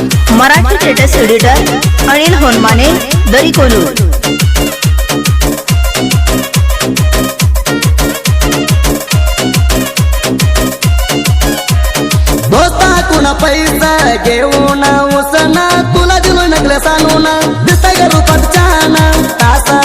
Marathi status editor Anil Honmane दरिकोलू दोस्ता कुणा पैसा घेऊन उसना तुला दिलो नकले सानून. दिसतंय ग रूपात छान तासा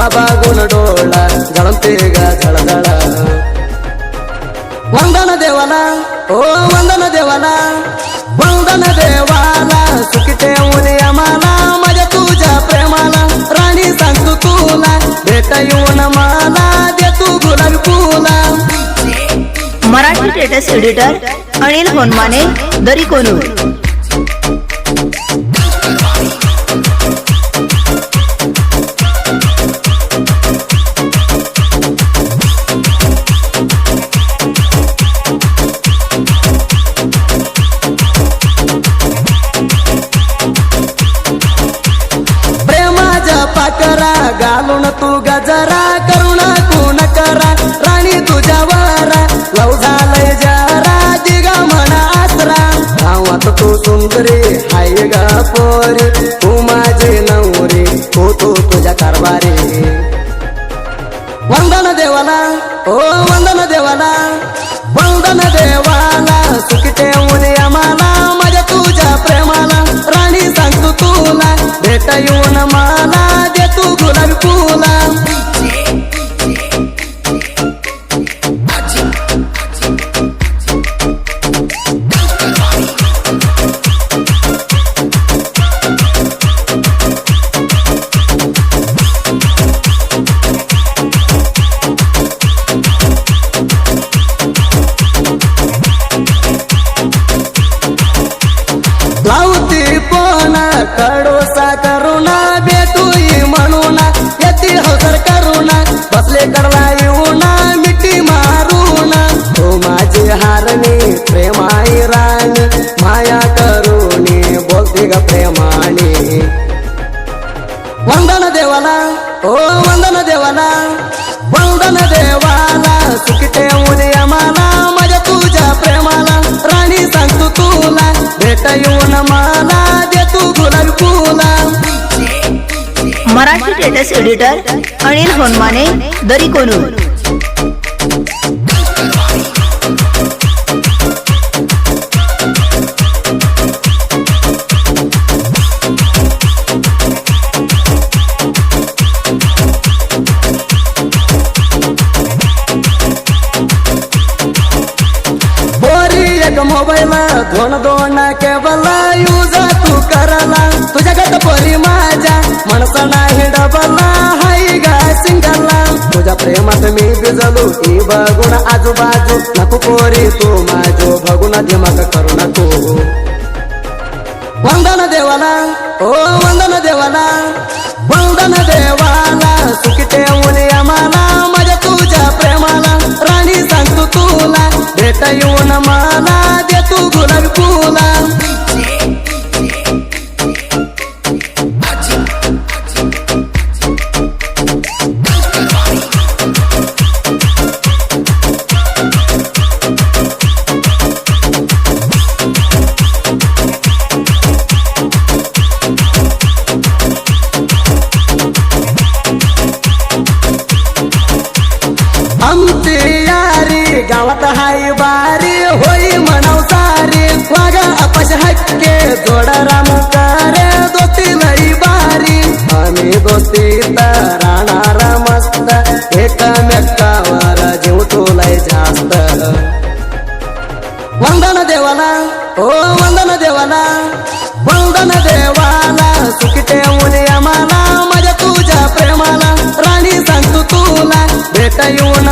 कवाळा तुला बागून डोळा जळते ग वंदन देवाला ओ वंदन देवाला वंदन देवाला सुखी ठेवून आम्हाला माझ्या तुझ्या प्रेमाला राणी सांगतो तुला भेट येऊन मला दे तू गुलाबी फुला मराठी स्टेटस एडिटर अनिल होनमाने दरी कोलूर पाकरा घालून तू गजरा करुणा कोण करा? राणी तुझ्या वारा लव झालंय जरा जिगा म्हणा आसरा. गावात तू सुंदरी हाय गा पोरी तू माझे नवरी हो तू तुझ्या कारभारी. वंदन देवाला ओ वंदन देवाला वंदन देवाला सुखी ठेवून आम्हाला माझ्या तुझ्या प्रेमाला. राणी सांगतो तुला भेट येऊन मला. येऊन मिठी मारून. तो माझे हारणे प्रेमाई राणी माया करुणी बोलते ग प्रेमाने. वंदन देवाला ओ वंदन देवाला. वंदन देवाला सुखी ठेवून आम्हाला माझ्या तुझ्या प्रेमाला राणी सांगतो तुला. भेट येऊन मला मराठी स्टेटस एडिटर अनिल होनमाने दरी कोलूर मोबाईल दोन दोन केवला यूज तू करला. तुझ्या गट पोरी माझ्या प्रेमात मी भिजलो ही बघून आजूबाजू नको कोरी तू माझो बघून दिमाग करू नको वंदन देवाला ओ वंदन देवाला वंदन देवाला सुखी ठेवून आम्हाला माझ्या तुझ्या प्रेमाला राणी सांगतो तुला भेट येऊन मला दे तू गुलाबी फुला. गावात हाय बारी होई म्हणाव सारे. वागा अपश हक्के जोडा राम करे दोस्ती लई बारी. आम्ही दोस्ती राहणार मस्त एकामेकावर जास्त. वंदन देवाला ओ वंदन देवाला वंदन देवाला सुखते मुली आम्हाला माझ्या तुझ्या प्रेमाला राणी सांगतो तुला भेट येऊन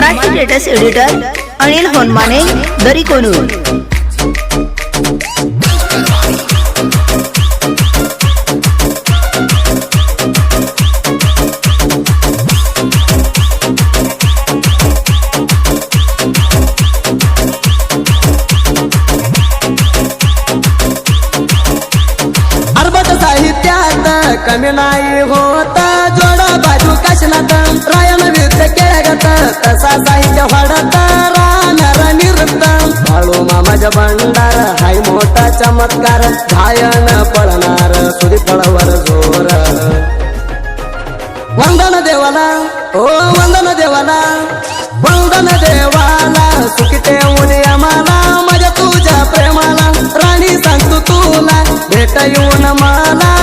मराठी लेटेस्ट एडिटर अनिल होनमाने दरी कोलूर साहित्यात कमी नाही होता जोडा बाजू कशनात विरुद्ध तसा साहित्य वाढत राहणार निवृत्त बाळू मामाच्या भंडार हाय मोठा चमत्कार गायन पळणार सुरी फळवर जोर वंदन देवाला ओ वंदन देवाला वंदन देवाला सुखी ठेवून आम्हाला माझ्या तुझ्या प्रेमाला राणी सांगतो तुला भेट येऊन मला